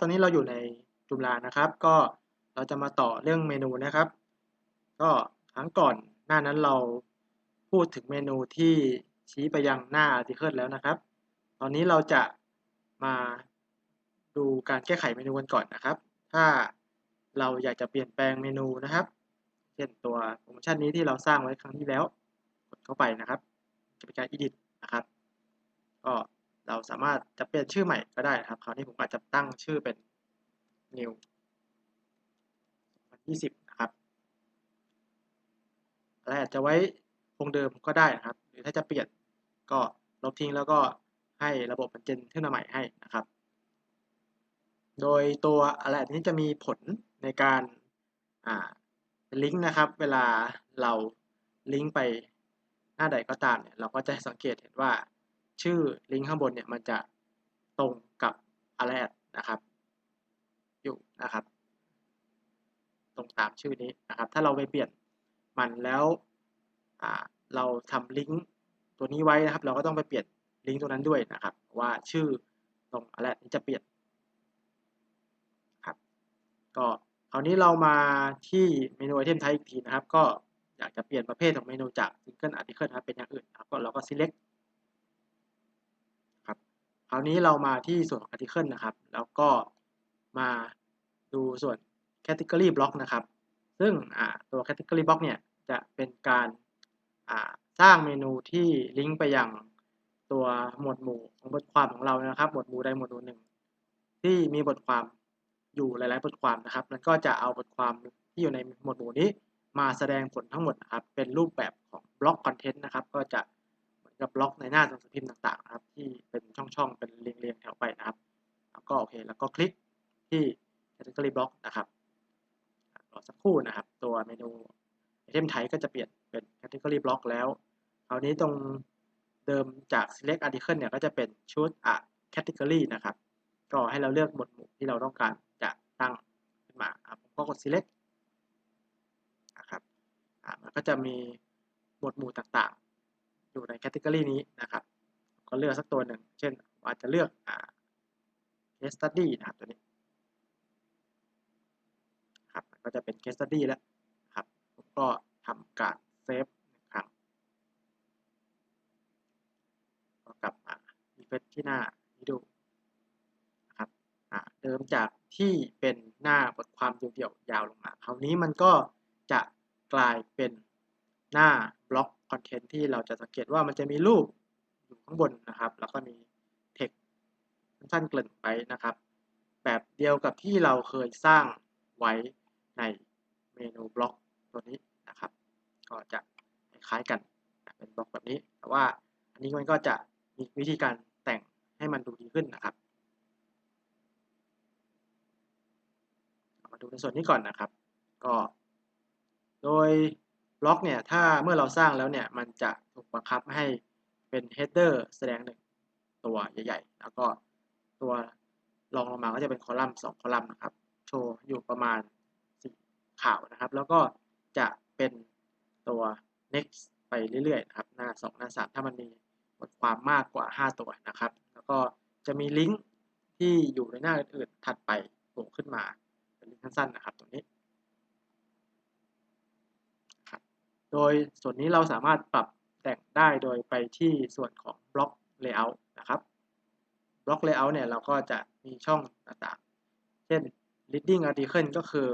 ตอนนี้เราอยู่ในจุฬานะครับ ก็เราจะมาต่อเรื่องเมนูนะครับ ก็ครั้งก่อนหน้านั้นเราพูดถึงเมนูที่ชี้ไปยังหน้า article แล้วนะครับ ตอนนี้เราจะมาดูการแก้ไขเมนูกันก่อนนะครับ ถ้าเราอยากจะเปลี่ยนแปลงเมนูนะครับ เช่นตัวโปรโมชั่นนี้ที่เราสร้างไว้ครั้งที่แล้ว กดเข้าไปนะครับ จะเป็นการ edit นะครับ ก็ เราสามารถจะเปลี่ยนชื่อใหม่ก็ได้ครับ คราวนี้ผมอาจจะตั้งชื่อเป็น new 20นะครับอะไรอาจจะไว้คงเดิมก็ได้นะครับ หรือถ้าจะเปลี่ยนก็ลบทิ้งแล้วก็ให้ระบบมันเจนขึ้นมาใหม่ให้นะครับ โดยตัวอะไรนี้จะมีผลในการลิงก์นะครับ เวลาเราลิงก์ไปหน้าใดก็ตามเนี่ย เราก็จะสังเกตเห็นว่า ชื่อลิงก์ข้างบนเนี่ยมันจะตรงกับอะไรนะครับ อยู่นะครับ ตรงตามชื่อนี้นะครับ ถ้าเราไปเปลี่ยนมันแล้วเราทำลิงก์ตัวนี้ไว้นะครับ เราก็ต้องไปเปลี่ยนลิงก์ตัวนั้นด้วยนะครับ ว่าชื่อตรงอะไรนี้จะเปลี่ยนครับ ก็คราวนี้เรามาที่เมนูไอเทมไทป์อีกทีนะครับ ก็อยากจะเปลี่ยนประเภทของเมนูจาก single article นะครับเป็นอย่างอื่นครับก็เราก็ select คราวนี้เรามาที่ส่วนของ article นะครับ แล้วก็มาดูส่วน category block นะครับ ซึ่งตัว category block เนี่ยจะเป็นการสร้างเมนูที่ลิงก์ไปยังตัวหมวดหมู่ของบทความของเรานะครับ หมวดหมู่ใดหมวดหมู่หนึ่งที่มีบทความอยู่หลาย ๆ บทความนะครับมันก็จะเอาบทความที่อยู่ในหมวดหมู่นี้ มาแสดงผลทั้งหมดนะครับ เป็นรูปแบบของบล็อกคอนเทนต์นะครับ ก็จะ กับบล็อกในหน้าหนังสือพิมพ์ต่างๆนะครับ ที่เป็นช่องๆ เป็นเรียงๆ แถวไปนะครับ แล้วก็โอเค แล้วก็คลิกที่ category block นะครับรอสักครู่นะครับ ตัวเมนูไอเทมไทก็จะเปลี่ยนเป็น category block แล้วคราวนี้ตรงเดิมจาก select article เนี่ยก็จะเป็น choose a category นะครับ ก็ให้เราเลือกหมวดหมู่ที่เราต้องการจะตั้งขึ้นมาผมก็กด select นะครับมันก็จะมีหมวดหมู่ต่างๆ อยู่ใน category นี้นะครับก็เลือกสักตัวหนึ่ง เช่นอาจจะเลือก case study นะครับตัวนี้ครับก็จะเป็น case study แล้วครับผมก็ทำการเซฟครั้งก็กลับมารีเฟที่หน้านี้ดูนะครับเดิมจากที่เป็นหน้าบทความเดี่ยวๆยาวลงมา คราวนี้มันก็จะกลายเป็นหน้า บล็อกคอนเทนต์ที่เราจะสังเกตว่ามันจะมีรูปอยู่ข้างบนนะครับ แล้วก็มีเทคสั้นๆเกริ่นไปนะครับ แบบเดียวกับที่เราเคยสร้างไว้ในเมนูบล็อกตัวนี้นะครับ ก็จะคล้ายกันเป็นบล็อกแบบนี้ แต่ว่าอันนี้มันก็จะมีวิธีการแต่งให้มันดูดีขึ้นนะครับมาดูในส่วนนี้ก่อนนะครับ ก็โดย ล็อกเนี่ยถ้าเมื่อเราสร้างแล้วเนี่ยมันจะถูกบังคับให้เป็น header แสดงหนึ่งตัวใหญ่ๆ แล้วก็ตัวรองลงมาก็จะเป็นคอลัมน์2คอลัมน์นะครับ โชว์อยู่ประมาณสีข่าวนะครับ แล้วก็จะเป็นตัว next ไปเรื่อยๆนะครับหน้า 2 หน้า 3 ถ้ามันมีบทความมากกว่า 5 ตัวนะครับ แล้วก็จะมีลิงก์ที่อยู่ในหน้าอื่นๆ ถัดไปโผล่ขึ้นมาเป็นลิงก์สั้นๆนะครับตรงนี้ครับ โดยส่วนนี้เราสามารถปรับแต่งได้โดยไปที่ส่วนของบล็อก layout นะครับบล็อก layout เนี่ยเราก็จะมีช่องต่างๆ เช่น reading article ก็คือ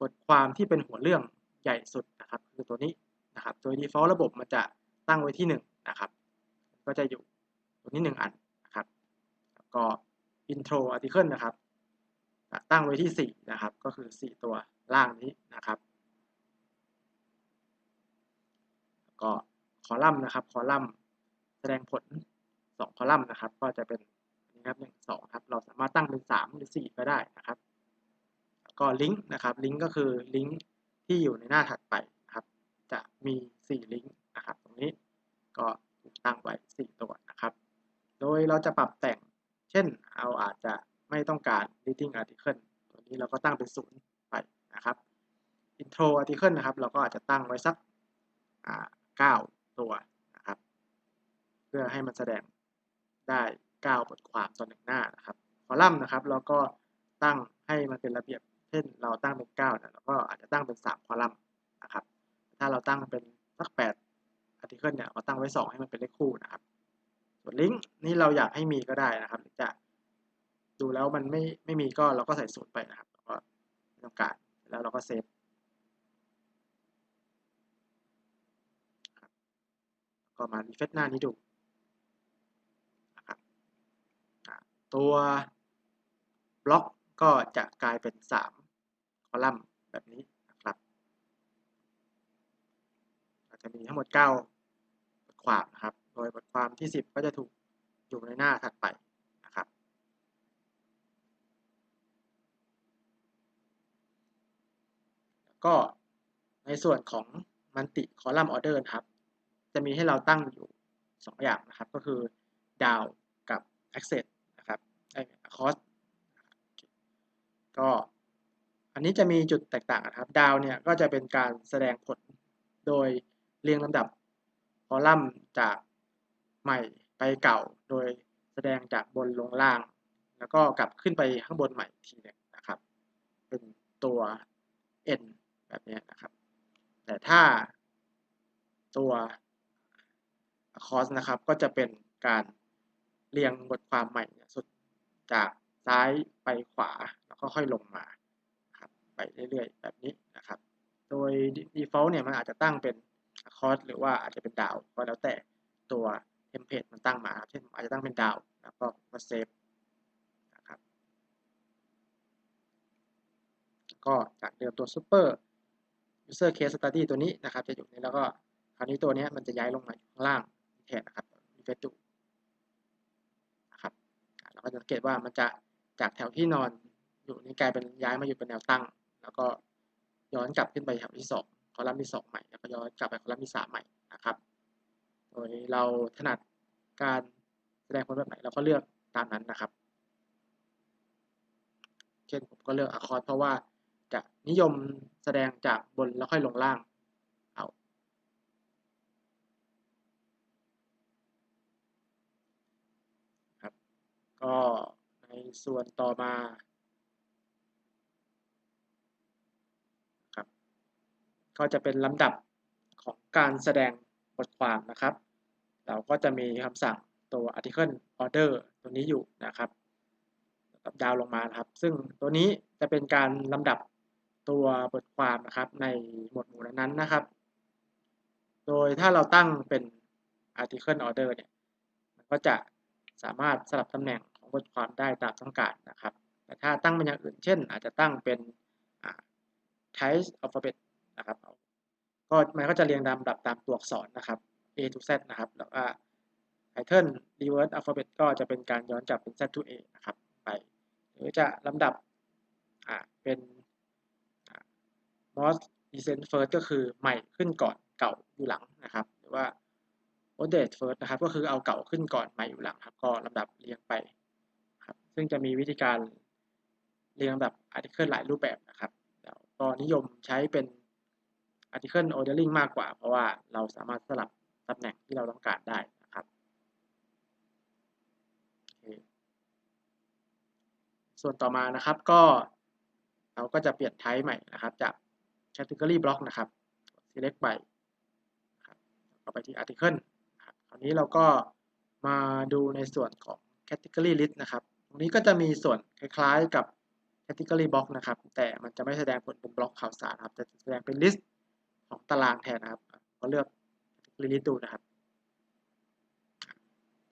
บทความที่เป็นหัวเรื่องใหญ่สุดนะครับ คือตัวนี้นะครับ โดย default ระบบมันจะตั้งไว้ที่ 1 นะครับ ก็จะอยู่ตัวนี้ 1 อันนะครับ แล้วก็ intro article นะครับ ตั้งไว้ที่ 4 นะครับ ก็คือ 4 ตัวล่างนี้นะครับ ก็คอลัมน์นะครับ คอลัมน์แสดงผล 2 คอลัมน์นะครับ ก็จะเป็นนี้ครับ1 2ครับ เราสามารถตั้งเป็น 3 หรือ 4 ก็ได้นะครับ ก็ลิงก์นะครับ ลิงก์ก็คือลิงก์ที่อยู่ในหน้าถัดไปนะครับ จะมี 4 ลิงก์นะครับ ตรงนี้ก็ถูกตั้งไว้ 4 ตัวนะครับ โดยเราจะปรับแต่ง เช่นเราอาจจะไม่ต้องการ reading article ตัวนี้เราก็ตั้งเป็น 0 ไปนะครับ intro article นะครับ เราก็อาจจะตั้งไว้สัก9ตัวนะครับ เพื่อให้ มันแสดงได้ 9 บทความต่อหนึ่งหน้านะครับคอลัมน์นะครับเราก็ตั้งให้มันเป็นระเบียบเช่นเราตั้งเป็น9เนี่ยเราก็อาจจะตั้งเป็น 3 คอลัมน์นะครับถ้าเราตั้งเป็นสัก8 article เนี่ยเราตั้งไว้ 2 ให้มันเป็นเลขคู่นะครับส่วนลิงก์นี่เราอยากให้มีก็ได้นะครับหรือจะดูแล้วมันไม่ไม่มีก็เราก็ใส่ศูนย์ไปนะครับแล้วก็ต้องการแล้วเราก็เซฟก็มารีเฟซหน้านี้ดูนะครับ ตัวบล็อกก็จะกลายเป็น 3 คอลัมน์แบบนี้นะครับเราจะมีทั้งหมด 9 บทความนะครับ โดยบทความที่ 10 ก็จะถูกอยู่ในหน้าถัดไปนะครับ ก็ในส่วนของมันติคอลัมน์ออเดอร์ครับ จะมีให้เราตั้งอยู่ 2 อย่างนะครับ ก็คือดาวกับ access คอ้ cost ก็อันนี้จะมีจุดแตกต่างนะครับ ดาวเนี่ยก็จะเป็นการแสดงผลโดยเรียงลำดับคอลัมน์จากใหม่ไปเก่า โดยแสดงจากบนลงล่าง แล้วก็กลับขึ้นไปข้างบนใหม่ทีนึงนะครับ เป็นตัว n แบบนี้นะครับ แต่ถ้าตัว cost นะครับ ก็จะเป็นการเรียงบทความใหม่สุด จากซ้ายไปขวาแล้วก็ค่อยลงมาครับไปเรื่อยๆ แบบนี้นะครับ โดย default เนี่ยมันอาจจะตั้งเป็น cost หรือว่าอาจจะเป็นดาวก็แล้วแต่ตัวเทมเพลตมันตั้งมา เช่นอาจจะตั้งเป็นดาวแล้วก็มาเซฟนะครับก็จากเดิมตัว super user case study ตัวนี้นะครับ จะอยู่ในแล้วก็คราวนี้ตัวนี้มันจะย้ายลงมาอยู่ข้างล่างแทนนะครับมีเฟซดูนะครับ เราก็จะสังเกตว่ามันจะจากแถวที่นอนอยู่นี่กลายเป็นย้ายมาอยู่เป็นแนวตั้ง แล้วก็ย้อนกลับขึ้นไปแถวที่ 2 คอลัมน์ที่ 2 ใหม่ แล้วก็ย้อนกลับไปคอลัมน์ที่ 3 ใหม่นะครับ โดยเราถนัดการแสดงผลแบบไหนเราก็เลือกตามนั้นนะครับ เช่นผมก็เลือกอะคอร์ดเพราะว่าจะนิยมแสดงจากบนแล้วค่อยลงล่างเอาครับ ก็ในส่วนต่อมาครับก็จะเป็นลำดับของการแสดงบทความนะครับ เราก็จะมีคำสั่งตัว article order ตัวนี้อยู่นะครับดาวลงมาครับ ซึ่งตัวนี้จะเป็นการลำดับตัวบทความนะครับ ในหมวดหมู่นั้นนะครับ โดยถ้าเราตั้งเป็น article order เนี่ย มันก็จะสามารถสลับตำแหน่ง ของบทความได้ตามต้องการนะครับ แต่ถ้าตั้งเป็นอย่างอื่นเช่น อาจจะตั้งเป็น type alphabet นะครับก็มันก็จะเรียงลำดับตามตัวอักษรนะครับ A to Z นะครับ แล้วก็ title reverse alphabet ก็จะเป็นการย้อนกลับเป็น Z to A นะครับ ไป หรือจะลำดับเป็น most recent first ก็คือใหม่ขึ้นก่อนเก่าอยู่หลังนะครับ หรือว่า oldest first นะครับ ก็คือเอาเก่าขึ้นก่อนใหม่อยู่หลังครับ ก็ลำดับเรียงไป ซึ่งจะมีวิธีการเรียงลำดับ article หลายรูปแบบนะครับแล้วก็นิยมใช้เป็น article ordering มากกว่า เพราะว่าเราสามารถสลับตำแหน่งที่เราต้องการได้นะครับ ส่วนต่อมานะครับก็ เราก็จะเปลี่ยน type ใหม่นะครับ จาก category block นะครับ select ไปนะครับก็ไปที่ article ครับคราวนี้เราก็มาดูในส่วนของ category list นะครับ รงนี้ก็จะมีส่วนคล้ายๆกับ category box นะครับ แต่มันจะไม่แสดงผลเป็นบล็อกข่าวสารครับจะแสดงเป็น list ของตารางแทนนะครับก็เลือก category list ดูนะครับ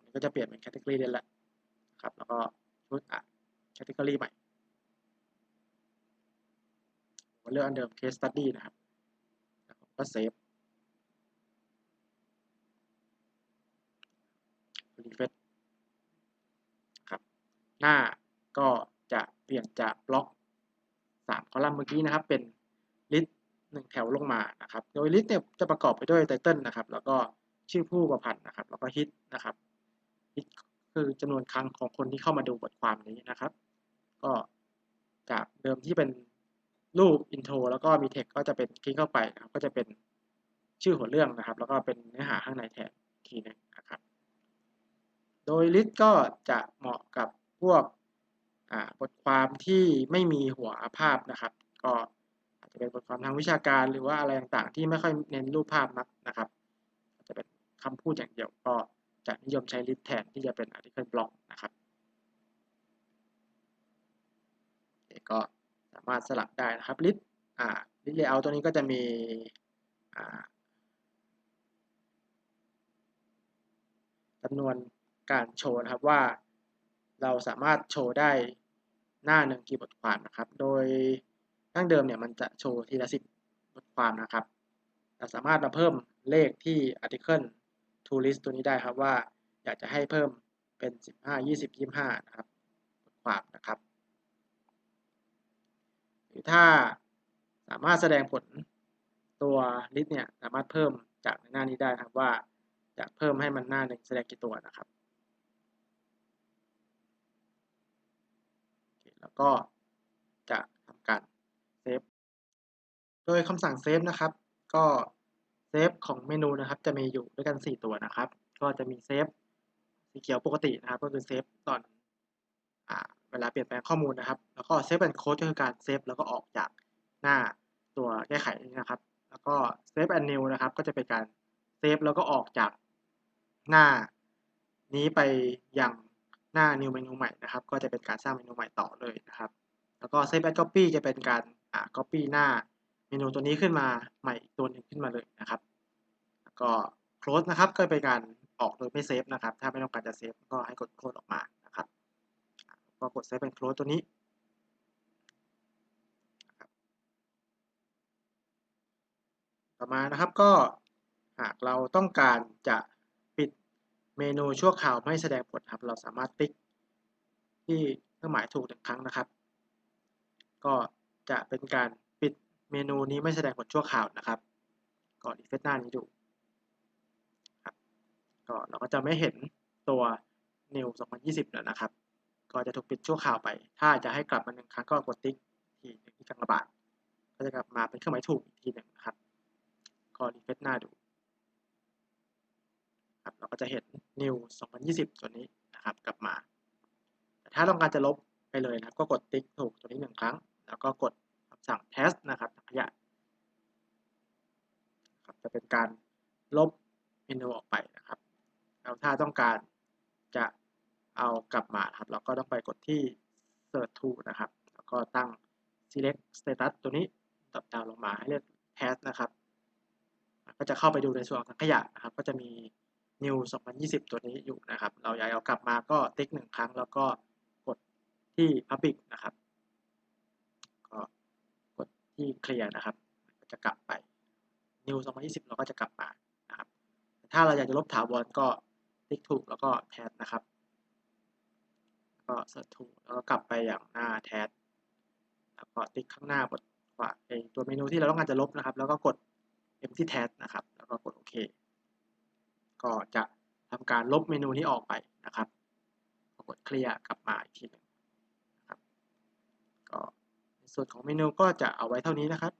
ตรงนี้ก็จะเปลี่ยนเป็น category list แล้วครับ แล้วก็ชุดอะ category ใหม่ผมเลือกอันเดิม case study นะครับ แล้วก็เซฟ refresh ครับ หน้าก็จะเปลี่ยนจากบล็อก3คอลัมน์เมื่อกี้นะครับ เป็น list 1แถวลงมานะครับ โดย list เนี่ยจะประกอบไปด้วยไตเติลนะครับ แล้วก็ชื่อผู้ประพันธ์นะครับ แล้วก็ hit นะครับ hit คือจำนวนครั้งของคนที่เข้ามาดูบทความนี้นะครับ ก็จากเดิมที่เป็นรูป intro แล้วก็มี text ก็จะเป็นคลิกเข้าไปนะครับ ก็จะเป็นชื่อหัวเรื่องนะครับ แล้วก็เป็นเนื้อหาข้างในแทนทีนึงนะครับ โดย list ก็จะเหมาะกับ พวกบทความที่ไม่มีหัวภาพนะครับ ก็อาจจะเป็นบทความทางวิชาการหรือว่าอะไรต่างๆ ที่ไม่ค่อยเน้นรูปภาพนักนะครับอาจจะเป็นคำพูดอย่างเดียวก็จะนิยมใช้ลิสต์แทนที่จะเป็น article block นะครับก็สามารถสลับได้นะครับลิสต์ลิสต์เลเยอร์ตัวนี้ก็จะมีจำนวนการโชว์นะครับว่า เราสามารถโชว์ได้หน้าหนึ่งกี่บทความนะครับ โดยดั้งเดิมเนี่ยมันจะโชว์ทีละสิบบทความนะครับ เราสามารถมาเพิ่มเลขที่ article to list ตัวนี้ได้ครับว่าอยากจะให้เพิ่มเป็น 15 20 25 นะครับบทความนะครับ หรือถ้าสามารถแสดงผลตัว list เนี่ยสามารถเพิ่มจากในหน้านี้ได้ครับว่าอยากเพิ่มให้มันหน้าหนึ่งแสดงกี่ตัวนะครับ แล้วก็จะทำการเซฟโดยคำสั่งเซฟนะครับ ก็เซฟของเมนูนะครับ จะมีอยู่ด้วยกัน 4 ตัวนะครับ ก็จะมีเซฟสีเขียวปกตินะครับ ก็คือเซฟตอนอเวลาเปลี่ยนแปลงข้อมูลนะครับ แล้วก็เซฟแอนโค้ดก็คือการเซฟแล้วก็ออกจากหน้าตัวแก้ไขนี้นะครับ แล้วก็เซฟแอนนิวนะครับ ก็จะเป็นการเซฟแล้วก็ออกจากหน้านี้ไปยัง หน้า new เมนูใหม่นะครับ ก็จะเป็นการสร้างเมนูใหม่ต่อเลยนะครับ แล้วก็ save as copy จะเป็นการอ่า copy หน้าเมนูตัวนี้ขึ้นมาใหม่อีกตัวหนึ่งขึ้นมาเลยนะครับ แล้วก็ close นะครับ ก็เป็นการออกโดยไม่เซฟนะครับ ถ้าไม่ต้องการจะเซฟก็ให้กด close ออกมานะครับก็กด save and close ตัวนี้่อมานะครับก็หากเราต้องการจะ เมนูชั่วคราวไม่แสดงผลครับ เราสามารถติ๊กที่เครื่องหมายถูกหนึ่งครั้งนะครับ ก็จะเป็นการปิดเมนูนี้ไม่แสดงผลชั่วคราวนะครับก็รีเฟซหน้านี้ดูครับก็เราก็จะไม่เห็นตัว new 2020แล้วนะครับ ก็จะถูกปิดชั่วคราวไป ถ้าจะให้กลับมาหนึ่งครั้งก็กดติ๊กที่งที่กางบาทก็จะกลับมาเป็นเครื่องหมายถูกอีกทีหนึ่งนะครับ ก็รีเฟซหน้าดูครับเราก็จะเห็น new 2020 ตัวนี้นะครับกลับมาแต่ถ้าต้องการจะลบไปเลยนะครับ ก็กดติ๊กถูกตัวนี้หนึ่งครั้ง แล้วก็กดคำสั่ง test นะครับขยะครับจะเป็นการลบเมนูออกไปนะครับแล้วถ้าต้องการจะเอากลับมาครับ เราก็ต้องไปกดที่ search to นะครับ แล้วก็ตั้ง select status ตัวนี้ตับดาวลงมาให้เลือก test นะครับ ก็จะเข้าไปดูในส่วนของขยะนะครับ ก็จะมี new 2020 ตัวนี้อยู่นะครับ เราอยากเอากลับมาก็ติ๊กหนึ่งครั้งแล้วก็กดที่ public นะครับ ก็กดที่ clear นะครับจะกลับไป new 2020 เราก็จะกลับมานะครับ ถ้าเราอยากจะลบถาวรก็ติ๊กถูกแล้วก็แทสนะครับ ก็เสิร์ชถูกแล้วก็กลับไปอย่างหน้าแทสแล้วก็ติ๊กข้างหน้าบทขวาไอตัวเมนูที่เราต้องการจะลบนะครับ แล้วก็กด empty tab นะครับ แล้วก็กดโอเค ก็จะทำการลบเมนูนี้ออกไปนะครับกดเคลียร์กลับมาอีกทีหนึ่งนะครับก็ในส่วนของเมนูก็จะเอาไว้เท่านี้นะครับ